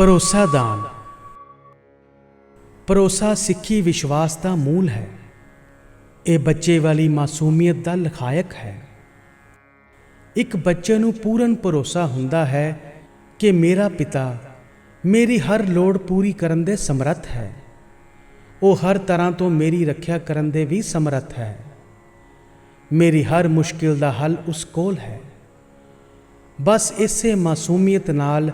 ਭਰੋਸਾ ਦਾਨ। ਭਰੋਸਾ ਸਿੱਖੀ ਵਿਸ਼ਵਾਸ ਦਾ ਮੂਲ ਹੈ। ਇਹ ਬੱਚੇ ਵਾਲੀ ਮਾਸੂਮੀਅਤ ਦਾ ਲਖਾਇਕ ਹੈ। ਇੱਕ ਬੱਚੇ ਨੂੰ ਪੂਰਨ ਭਰੋਸਾ ਹੁੰਦਾ ਹੈ ਕਿ ਮੇਰਾ ਪਿਤਾ ਮੇਰੀ ਹਰ ਲੋੜ ਪੂਰੀ ਕਰਨ ਦੇ ਸਮਰੱਥ ਹੈ। ਉਹ ਹਰ ਤਰ੍ਹਾਂ ਤੋਂ ਮੇਰੀ ਰੱਖਿਆ ਕਰਨ ਦੇ ਵੀ ਸਮਰੱਥ ਹੈ। ਮੇਰੀ ਹਰ ਮੁਸ਼ਕਿਲ ਦਾ ਹੱਲ ਉਸ ਕੋਲ ਹੈ। ਬਸ ਇਸੇ ਮਾਸੂਮੀਅਤ ਨਾਲ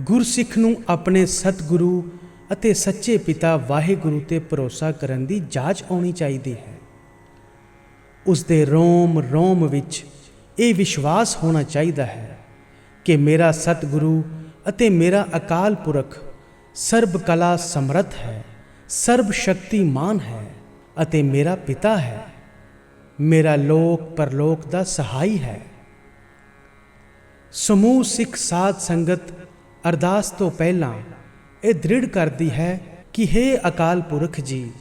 ਗੁਰਸਿੱਖ ਨੂੰ ਆਪਣੇ ਸਤਿਗੁਰੂ ਅਤੇ ਸੱਚੇ ਪਿਤਾ ਵਾਹਿਗੁਰੂ ਤੇ ਭਰੋਸਾ ਕਰਨ ਦੀ ਜਾਚ ਆਉਣੀ ਚਾਹੀਦੀ ਹੈ। ਉਸ ਦੇ ਰੋਮ ਰੋਮ ਵਿੱਚ ਇਹ ਵਿਸ਼ਵਾਸ ਹੋਣਾ ਚਾਹੀਦਾ ਹੈ ਕਿ ਮੇਰਾ ਸਤਿਗੁਰੂ ਅਤੇ ਮੇਰਾ ਅਕਾਲ ਪੁਰਖ ਸਰਬ ਕਲਾ ਸਮਰੱਥ ਹੈ, ਸਰਬ ਸ਼ਕਤੀਮਾਨ ਹੈ ਅਤੇ ਮੇਰਾ ਪਿਤਾ ਹੈ। ਮੇਰਾ ਲੋਕ ਪਰਲੋਕ ਦਾ ਸਹਾਈ ਹੈ। ਸਮੂਹ ਸਿੱਖ ਸਾਧ ਸੰਗਤ ਅਰਦਾਸ ਤੋਂ ਪਹਿਲਾਂ ਇਹ ਦ੍ਰਿੜ ਕਰਦੀ ਹੈ ਕਿ हे ਅਕਾਲ ਪੁਰਖ ਜੀ,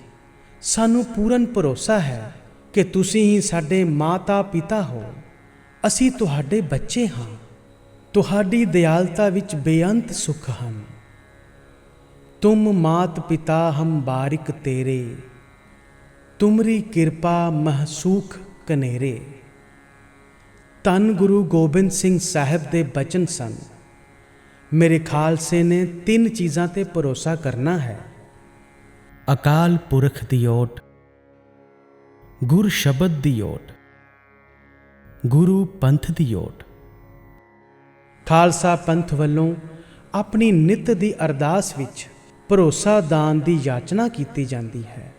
ਸਾਨੂੰ ਪੂਰਨ ਭਰੋਸਾ ਹੈ ਕਿ ਤੁਸੀਂ ਹੀ ਸਾਡੇ ਮਾਤਾ ਪਿਤਾ ਹੋ। ਅਸੀਂ ਤੁਹਾਡੇ ਬੱਚੇ ਹਾਂ। ਤੁਹਾਡੀ ਦਿਆਲਤਾ ਵਿੱਚ ਬੇਅੰਤ ਸੁਖ ਹਨ। ਤੁਮ ਮਾਤ ਪਿਤਾ ਹਮ ਬਾਰਿਕ ਤੇਰੇ, ਤੁਮਰੀ ਕਿਰਪਾ ਮਹਸੂਖ ਕਨੇਰੇ। ਤਨ ਗੁਰੂ ਗੋਬਿੰਦ ਸਿੰਘ ਸਾਹਿਬ ਦੇ ਬਚਨ ਸਨ। ਮੇਰੇ ਖਾਲਸੇ ਨੇ ਤਿੰਨ ਚੀਜ਼ਾਂ ਤੇ ਭਰੋਸਾ ਕਰਨਾ ਹੈ ਅਕਾਲ ਪੁਰਖ ਦੀ ਓਟ ਗੁਰ ਸ਼ਬਦ ਦੀ ਓਟ ਗੁਰੂ ਪੰਥ ਦੀ ਓਟ ਖਾਲਸਾ ਪੰਥ ਵੱਲੋਂ ਆਪਣੀ ਨਿਤ ਦੀ ਅਰਦਾਸ ਵਿੱਚ ਭਰੋਸਾ ਦਾਨ ਦੀ ਯਾਚਨਾ ਕੀਤੀ ਜਾਂਦੀ ਹੈ